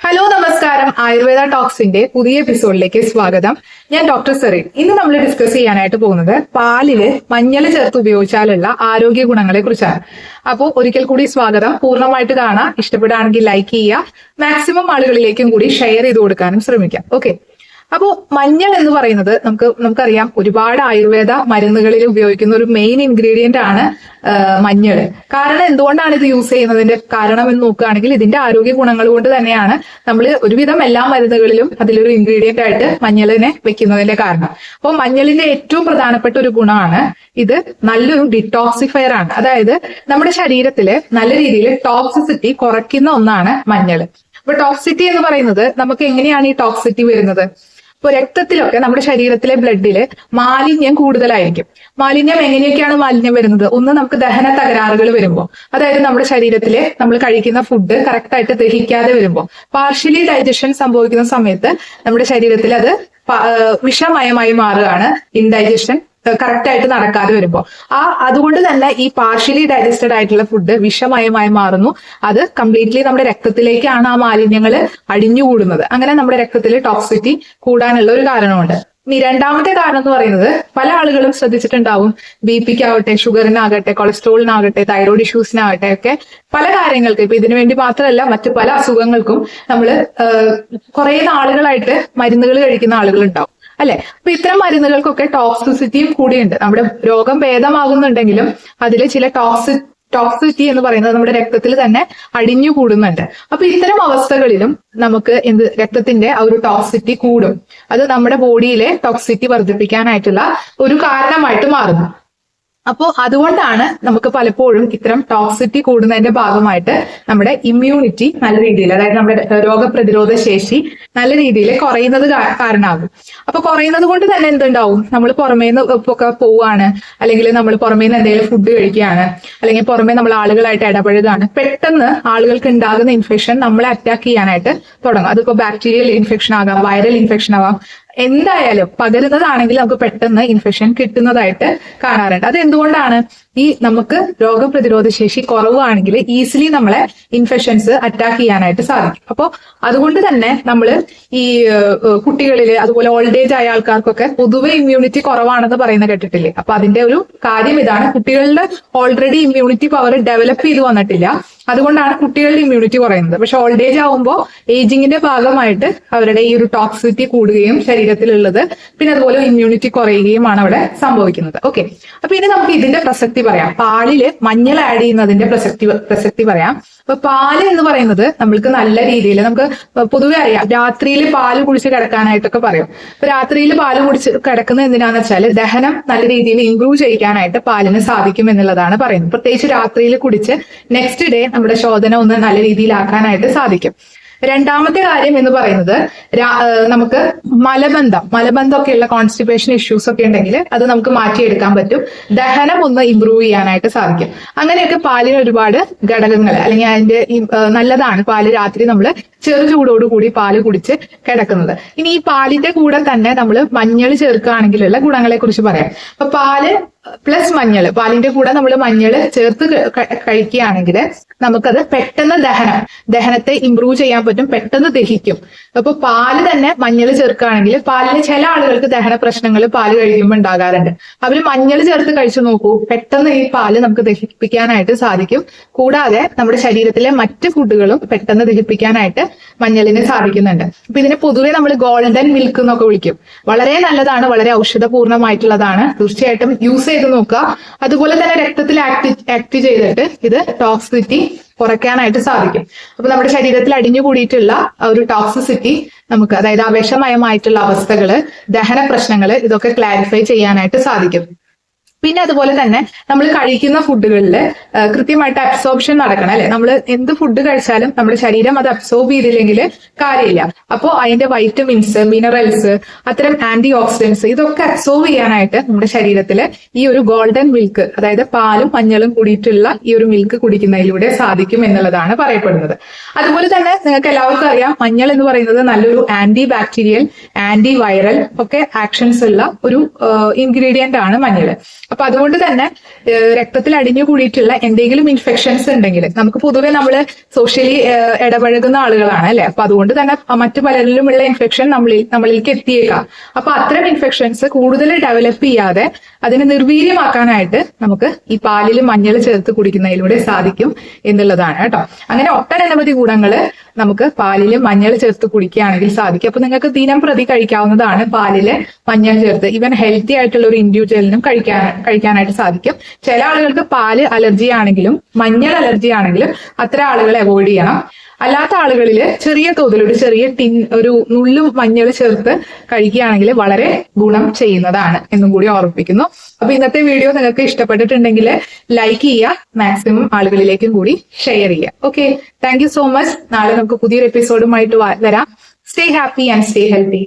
Hello നമസ്കാരം. ആയുർവേദ ടോക്സിന്റെ പുതിയ എപ്പിസോഡിലേക്ക് സ്വാഗതം. ഞാൻ ഡോക്ടർ സെറിൻ. ഇന്ന് നമ്മൾ ഡിസ്കസ് ചെയ്യാനായിട്ട് പോകുന്നത് പാലിൽ മഞ്ഞൾ ചേർത്ത് ഉപയോഗിച്ചാലുള്ള ആരോഗ്യ ഗുണങ്ങളെ കുറിച്ചാണ്. അപ്പോൾ ഒരിക്കൽ കൂടി സ്വാഗതം. പൂർണമായിട്ട് കാണാം. ഇഷ്ടപ്പെടുകയാണെങ്കിൽ ലൈക്ക് ചെയ്യുക. മാക്സിമം ആളുകളിലേക്കും കൂടി ഷെയർ ചെയ്ത് കൊടുക്കാനും ശ്രമിക്കാം. ഓക്കെ അപ്പോൾ മഞ്ഞൾ എന്ന് പറയുന്നത് നമുക്ക് നമുക്കറിയാം ഒരുപാട് ആയുർവേദ മരുന്നുകളിൽ ഉപയോഗിക്കുന്ന ഒരു മെയിൻ ഇൻഗ്രീഡിയന്റ് ആണ് മഞ്ഞൾ. കാരണം എന്തുകൊണ്ടാണ് ഇത് യൂസ് ചെയ്യുന്നതിന്റെ കാരണം എന്ന് നോക്കുകയാണെങ്കിൽ ഇതിന്റെ ആരോഗ്യ ഗുണങ്ങൾ കൊണ്ട് തന്നെയാണ് നമ്മൾ ഒരുവിധം എല്ലാ മരുന്നുകളിലും അതിലൊരു ഇൻഗ്രീഡിയന്റ് ആയിട്ട് മഞ്ഞളിനെ വെക്കുന്നതിന്റെ കാരണം. അപ്പോൾ മഞ്ഞളിന്റെ ഏറ്റവും പ്രധാനപ്പെട്ട ഒരു ഗുണമാണ് ഇത് നല്ലൊരു ഡിറ്റോക്സിഫയർ ആണ്. അതായത് നമ്മുടെ ശരീരത്തിൽ നല്ല രീതിയിൽ ടോക്സിസിറ്റി കുറയ്ക്കുന്ന ഒന്നാണ് മഞ്ഞൾ. അപ്പൊ ടോക്സിറ്റി എന്ന് പറയുന്നത് നമുക്ക് എങ്ങനെയാണ് ഈ ടോക്സിറ്റി വരുന്നത്? ഇപ്പൊ രക്തത്തിലൊക്കെ നമ്മുടെ ശരീരത്തിലെ ബ്ലഡിൽ മാലിന്യം കൂടുതലായിരിക്കും. മാലിന്യം എങ്ങനെയൊക്കെയാണ് മാലിന്യം വരുന്നത്? ഒന്ന് നമുക്ക് ദഹന തകരാറുകൾ വരുമ്പോൾ അതായത് നമ്മുടെ ശരീരത്തിലെ നമ്മൾ കഴിക്കുന്ന ഫുഡ് കറക്റ്റായിട്ട് ദഹിക്കാതെ വരുമ്പോൾ പാർഷ്യലി ഡൈജഷൻ സംഭവിക്കുന്ന സമയത്ത് നമ്മുടെ ശരീരത്തിൽ അത് വിഷമയമായി മാറുകയാണ് ഇൻഡൈജഷൻ കറക്റ്റ് ആയിട്ട് നടക്കാതെ വരുമ്പോൾ ആ അതുകൊണ്ട് തന്നെ ഈ പാർഷ്യലി ഡൈജസ്റ്റഡ് ആയിട്ടുള്ള ഫുഡ് വിഷമയമായി മാറുന്നു. അത് കംപ്ലീറ്റ്ലി നമ്മുടെ രക്തത്തിലേക്കാണ് ആ മാലിന്യങ്ങൾ അടിഞ്ഞുകൂടുന്നത്. അങ്ങനെ നമ്മുടെ രക്തത്തിൽ ടോക്സിറ്റി കൂടാനുള്ള ഒരു കാരണമുണ്ട്. ഇനി രണ്ടാമത്തെ കാരണം എന്ന് പറയുന്നത് പല ആളുകളും ശ്രദ്ധിച്ചിട്ടുണ്ടാവും. ബി പിക്കാവട്ടെ ഷുഗറിനാകട്ടെ കൊളസ്ട്രോളിനാകട്ടെ തൈറോയ്ഡ് ഇഷ്യൂസിനാകട്ടെ ഒക്കെ പല കാര്യങ്ങൾക്ക്. ഇപ്പൊ ഇതിനു വേണ്ടി മാത്രമല്ല മറ്റു പല അസുഖങ്ങൾക്കും നമ്മൾ കുറേ നാളുകളായിട്ട് മരുന്നുകൾ കഴിക്കുന്ന ആളുകൾ ഉണ്ടാവും അല്ലെ? അപ്പൊ ഇത്തരം മരുന്നുകൾക്കൊക്കെ ടോക്സിസിറ്റിയും കൂടിയുണ്ട്. നമ്മുടെ രോഗം ഭേദമാകുന്നുണ്ടെങ്കിലും അതിൽ ചില ടോക്സി ടോക്സിറ്റി എന്ന് പറയുന്നത് നമ്മുടെ രക്തത്തിൽ തന്നെ അടിഞ്ഞു കൂടുന്നുണ്ട്. അപ്പൊ ഇത്തരം അവസ്ഥകളിലും നമുക്ക് എന്ത് രക്തത്തിന്റെ ആ ഒരു ടോക്സിറ്റി കൂടും. അത് നമ്മുടെ ബോഡിയിലെ ടോക്സിറ്റി വർദ്ധിപ്പിക്കാനായിട്ടുള്ള ഒരു കാരണമായിട്ട് മാറുന്നു. അപ്പോൾ അതുകൊണ്ടാണ് നമുക്ക് പലപ്പോഴും ഇത്തരം ടോക്സിറ്റി കൂടുന്നതിന്റെ ഭാഗമായിട്ട് നമ്മുടെ ഇമ്മ്യൂണിറ്റി നല്ല രീതിയിൽ അതായത് നമ്മുടെ രോഗപ്രതിരോധ ശേഷി നല്ല രീതിയിൽ കുറയുന്നത് കാരണമാകും അപ്പൊ കുറയുന്നത് കൊണ്ട് തന്നെ എന്തുണ്ടാവും? നമ്മൾ പുറമേ നിന്ന് ഒക്കെ പോവുകയാണ് അല്ലെങ്കിൽ നമ്മൾ പുറമേ നിന്ന് എന്തെങ്കിലും ഫുഡ് കഴിക്കുകയാണ്. അല്ലെങ്കിൽ പുറമേ നമ്മൾ ആളുകളായിട്ട് ഇടപഴകുകയാണ്. പെട്ടെന്ന് ആളുകൾക്ക് ഉണ്ടാകുന്ന ഇൻഫെക്ഷൻ നമ്മളെ അറ്റാക്ക് ചെയ്യാനായിട്ട് തുടങ്ങും. അതിപ്പോ ബാക്ടീരിയൽ ഇൻഫെക്ഷൻ ആകാം വൈറൽ ഇൻഫെക്ഷൻ ആവാം എന്തായാലും പകരുന്നതാണെങ്കിൽ നമുക്ക് പെട്ടെന്ന് ഇൻഫെക്ഷൻ കിട്ടുന്നതായിട്ട് കാണാറുണ്ട്. അത് എന്തുകൊണ്ടാണ്? ഈ നമുക്ക് രോഗപ്രതിരോധ ശേഷി കുറവാണെങ്കിൽ ഈസിലി നമ്മളെ ഇൻഫെക്ഷൻസ് അറ്റാക്ക് ചെയ്യാനായിട്ട് സാധിക്കും. അപ്പോൾ അതുകൊണ്ട് തന്നെ നമ്മൾ ഈ കുട്ടികളിൽ അതുപോലെ ഓൾഡ് ഏജ് ആയ ആൾക്കാർക്കൊക്കെ പൊതുവെ ഇമ്മ്യൂണിറ്റി കുറവാണെന്ന് പറയുന്ന കേട്ടിട്ടില്ലേ? അപ്പൊ അതിന്റെ ഒരു കാര്യം ഇതാണ്. കുട്ടികളുടെ ഓൾറെഡി ഇമ്മ്യൂണിറ്റി പവർ ഡെവലപ്പ് ചെയ്ത് വന്നിട്ടില്ല. അതുകൊണ്ടാണ് കുട്ടികളുടെ ഇമ്മ്യൂണിറ്റി കുറയുന്നത്. പക്ഷെ ഓൾഡ് ഏജ് ആവുമ്പോൾ ഏജിങ്ങിന്റെ ഭാഗമായിട്ട് അവരുടെ ഈ ഒരു ടോക്സിറ്റി കൂടുകയും ശരീരത്തിലുള്ളത് പിന്നെ അതുപോലെ ഇമ്മ്യൂണിറ്റി കുറയുകയുമാണ് അവിടെ സംഭവിക്കുന്നത്. ഓക്കെ അപ്പൊ ഇനി നമുക്ക് ഇതിന്റെ പ്രസക്തി പറയാം. പാലിൽ മഞ്ഞൾ ആഡ് ചെയ്യുന്നതിന്റെ പ്രസക്തി പ്രസക്തി പറയാം. അപ്പൊ പാൽ എന്ന് പറയുന്നത് നമ്മൾക്ക് നല്ല രീതിയിൽ നമുക്ക് പൊതുവെ അറിയാം. രാത്രിയിൽ പാൽ കുടിച്ച് കിടക്കാനായിട്ടൊക്കെ പറയും. അപ്പൊ രാത്രിയിൽ പാൽ കുടിച്ച് കിടക്കുന്നത് എന്തിനാന്ന് വെച്ചാൽ ദഹനം നല്ല രീതിയിൽ ഇംപ്രൂവ് ചെയ്യിക്കാനായിട്ട് പാലിന് സാധിക്കും എന്നുള്ളതാണ് പറയുന്നത്. പ്രത്യേകിച്ച് രാത്രിയിൽ കുടിച്ച് നെക്സ്റ്റ് ഡേ നമ്മുടെ ശോധന ഒന്ന് നല്ല രീതിയിലാക്കാനായിട്ട് സാധിക്കും. രണ്ടാമത്തെ കാര്യം എന്ന് പറയുന്നത് നമുക്ക് മലബന്ധം മലബന്ധമൊക്കെ ഉള്ള കോൺസ്റ്റിപ്പേഷൻ ഇഷ്യൂസ് ഒക്കെ ഉണ്ടെങ്കിൽ അത് നമുക്ക് മാറ്റിയെടുക്കാൻ പറ്റും. ദഹനം ഒന്ന് ഇമ്പ്രൂവ് ചെയ്യാനായിട്ട് സാധിക്കും. അങ്ങനെയൊക്കെ പാലിന് ഒരുപാട് ഘടകങ്ങൾ അല്ലെങ്കിൽ അതിന്റെ നല്ലതാണ് പാൽ രാത്രി നമ്മൾ ചെറു ചൂടോടുകൂടി പാൽ കുടിച്ച് കിടക്കുന്നത്. ഇനി ഈ പാലിന്റെ കൂടെ തന്നെ നമ്മൾ മഞ്ഞൾ ചേർക്കുകയാണെങ്കിലുള്ള ഗുണങ്ങളെ കുറിച്ച് പറയാം. അപ്പൊ പാൽ പ്ലസ് മഞ്ഞൾ പാലിന്റെ കൂടെ നമ്മൾ മഞ്ഞൾ ചേർത്ത് കഴിക്കുകയാണെങ്കിൽ നമുക്കത് പെട്ടെന്ന് ദഹനം ദഹനത്തെ ഇമ്പ്രൂവ് ചെയ്യാൻ പറ്റും പെട്ടെന്ന് ദഹിക്കും. അപ്പൊ പാൽ തന്നെ മഞ്ഞൾ ചേർക്കുകയാണെങ്കിൽ പാലിന് ചില ആളുകൾക്ക് ദഹന പ്രശ്നങ്ങൾ പാൽ കഴിക്കുമ്പോൾ ഉണ്ടാകാറുണ്ട്. അവർ മഞ്ഞൾ ചേർത്ത് കഴിച്ചു നോക്കൂ. പെട്ടെന്ന് ഈ പാൽ നമുക്ക് ദഹിപ്പിക്കാനായിട്ട് സാധിക്കും. കൂടാതെ നമ്മുടെ ശരീരത്തിലെ മറ്റ് ഫുഡുകളും പെട്ടെന്ന് ദഹിപ്പിക്കാനായിട്ട് മഞ്ഞളിന് സാധിക്കുന്നുണ്ട്. അപ്പൊ ഇതിനെ പൊതുവെ നമ്മൾ ഗോൾഡൻ മിൽക്ക് എന്നൊക്കെ വിളിക്കും. വളരെ നല്ലതാണ് വളരെ ഔഷധപൂർണമായിട്ടുള്ളതാണ് തീർച്ചയായിട്ടും യൂസ് ചെയ്ത് നോക്കുക. അതുപോലെ തന്നെ രക്തത്തിൽ ആക്ടി ആക്ട് ചെയ്തിട്ട് ഇത് ടോക്സിറ്റി കുറയ്ക്കാനായിട്ട് സാധിക്കും. അപ്പൊ നമ്മുടെ ശരീരത്തിൽ അടിഞ്ഞു കൂടിയിട്ടുള്ള ഒരു ടോക്സിസിറ്റി നമുക്ക് അതായത് അവേശമയമായിട്ടുള്ള അവസ്ഥകൾ ദഹന പ്രശ്നങ്ങൾ ഇതൊക്കെ ക്ലാരിഫൈ ചെയ്യാനായിട്ട് സാധിക്കും. പിന്നെ അതുപോലെ തന്നെ നമ്മൾ കഴിക്കുന്ന ഫുഡുകളിൽ കൃത്യമായിട്ട് അബ്സോർപ്ഷൻ നടക്കണം അല്ലെ? നമ്മൾ എന്ത് ഫുഡ് കഴിച്ചാലും നമ്മുടെ ശരീരം അത് അബ്സോർബ് ചെയ്തില്ലെങ്കിൽ കാര്യമില്ല. അപ്പോൾ അതിന്റെ വൈറ്റമിൻസ് മിനറൽസ് അത്തരം ആന്റി ഓക്സിഡൻസ് ഇതൊക്കെ അബ്സോർബ് ചെയ്യാനായിട്ട് നമ്മുടെ ശരീരത്തിൽ ഈ ഒരു ഗോൾഡൻ മിൽക്ക് അതായത് പാലും മഞ്ഞളും കൂടിയിട്ടുള്ള ഈ ഒരു മിൽക്ക് കുടിക്കുന്നതിലൂടെ സാധിക്കും എന്നുള്ളതാണ് പറയപ്പെടുന്നത്. അതുപോലെ തന്നെ നിങ്ങൾക്ക് എല്ലാവർക്കും അറിയാം മഞ്ഞൾ എന്ന് പറയുന്നത് നല്ലൊരു ആന്റി ബാക്ടീരിയൽ ആന്റി വൈറൽ ഒക്കെ ആക്ഷൻസ് ഉള്ള ഒരു ഇൻഗ്രീഡിയന്റ് ആണ് മഞ്ഞൾ. അപ്പൊ അതുകൊണ്ട് തന്നെ രക്തത്തിൽ അടിഞ്ഞു കൂടിയിട്ടുള്ള എന്തെങ്കിലും ഇൻഫെക്ഷൻസ് ഉണ്ടെങ്കിൽ നമുക്ക് പൊതുവെ നമ്മൾ സോഷ്യലി ഇടപഴകുന്ന ആളുകളാണ് അല്ലെ? അപ്പൊ അതുകൊണ്ട് തന്നെ മറ്റു പലരിലുമുള്ള ഇൻഫെക്ഷൻ നമ്മളിൽ നമ്മളിലേക്ക് എത്തിയേക്കാം. അപ്പൊ അത്തരം ഇൻഫെക്ഷൻസ് കൂടുതൽ ഡെവലപ്പ് ചെയ്യാതെ അതിനെ നിർവീര്യമാക്കാനായിട്ട് നമുക്ക് ഈ പാലിൽ മഞ്ഞൾ ചേർത്ത് കുടിക്കുന്നതിലൂടെ സാധിക്കും എന്നുള്ളതാണ് കേട്ടോ. അങ്ങനെ ഒട്ടനവധി ഗുണങ്ങൾ നമുക്ക് പാലിൽ മഞ്ഞൾ ചേർത്ത് കുടിക്കുകയാണെങ്കിൽ സാധിക്കും. അപ്പൊ നിങ്ങൾക്ക് ദിനം പ്രതി കഴിക്കാവുന്നതാണ് പാലിൽ മഞ്ഞൾ ചേർത്ത്. ഈവൻ ഹെൽത്തി ആയിട്ടുള്ള ഒരു ഇൻഡിവിജ്വലിനും കഴിക്കാൻ കഴിക്കാനായിട്ട് സാധിക്കും. ചില ആളുകൾക്ക് പാൽ അലർജി ആണെങ്കിലും മഞ്ഞൾ അലർജി ആണെങ്കിലും അത്ര ആളുകളെ അവോയ്ഡ് ചെയ്യണം. അല്ലാത്ത ആളുകളിൽ ചെറിയ തോതിൽ ഒരു ചെറിയ ടിൻ ഒരു നുള്ളും മഞ്ഞൾ ചേർത്ത് കഴിക്കുകയാണെങ്കിൽ വളരെ ഗുണം ചെയ്യുന്നതാണ് എന്നും കൂടി ഓർമ്മിപ്പിക്കുന്നു. അപ്പൊ ഇന്നത്തെ വീഡിയോ നിങ്ങൾക്ക് ഇഷ്ടപ്പെട്ടിട്ടുണ്ടെങ്കിൽ ലൈക്ക് ചെയ്യുക മാക്സിമം ആളുകളിലേക്കും കൂടി ഷെയർ ചെയ്യുക. ഓക്കെ താങ്ക് സോ മച്ച് നാളെ നമുക്ക് പുതിയൊരു എപ്പിസോഡുമായിട്ട് വരാം. Stay happy and stay healthy